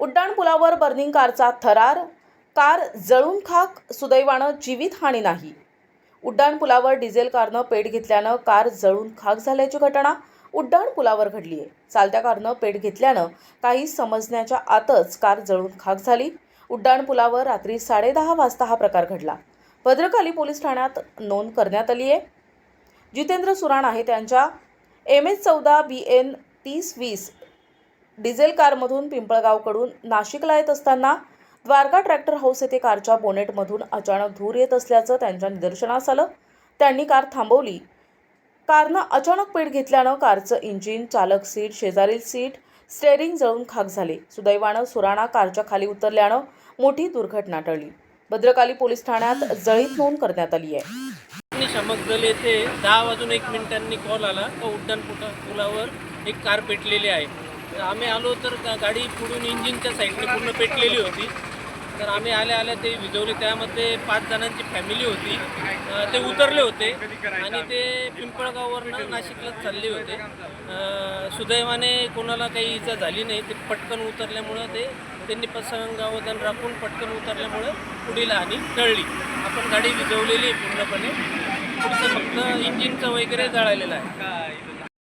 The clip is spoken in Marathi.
उड्डाणपुलावर बर्निंग कारचा थरार कार जळून खाक सुदैवानं जीवितहानी नाही. उड्डाणपुलावर डिझेल कारनं पेट घेतल्यानं कार जळून खाक झाल्याची घटना उड्डाणपुलावर घडली आहे चालत्या कारनं पेट घेतल्यानं काही समजण्याच्या आतच कार जळून खाक झाली. उड्डाणपुलावर रात्री साडेदहा वाजता हा प्रकार घडला. भद्रकाली पोलीस ठाण्यात नोंद करण्यात आली आहे जितेंद्र सुराण आहे त्यांच्या. एम एच चौदा बी एन तीस वीस डिझेल कारमधून पिंपळगावकडून नाशिकला येत असताना द्वारका ट्रॅक्टर हाऊस येथे कारच्या बोनेटमधून अचानक धूर येत असल्याचं त्यांच्या निदर्शनास आलं. त्यांनी कार थांबवली. कारनं अचानक पेट घेतल्यानं कारचं इंजिन चालक सीट शेजारील सीट स्टेअरिंग जळून खाक झाले. सुदैवानं सुराणा कारच्या खाली उतरल्यानं मोठी दुर्घटना टळली. भद्रकाली पोलीस ठाण्यात जळीत नोंद करण्यात आली आहे. आणि येथे दहा वाजून एक मिनिटांनी कॉल आला. का उड्डाण पुलावर एक कार पेटलेली आहे. तर आम्ही आलो तर गाडी पुढून इंजिनच्या साईडने पूर्ण पेटलेली होती. तर आम्ही आल्या आल्या ते विजवले. त्यामध्ये पाच जणांची फॅमिली होती. ते उतरले होते आणि ते पिंपळगाववरनं नाशिकला चालले होते. सुदैवाने कोणाला काही इजा झाली नाही. ते पटकन उतरल्यामुळं ते त्यांनी पसंगावधान राखून पटकन उतरल्यामुळं पुढील हानी टळली. आपण गाडी विजवलेली आहे पूर्णपणे. पुढचं फक्त इंजिनचं वगैरे जळालेलं आहे.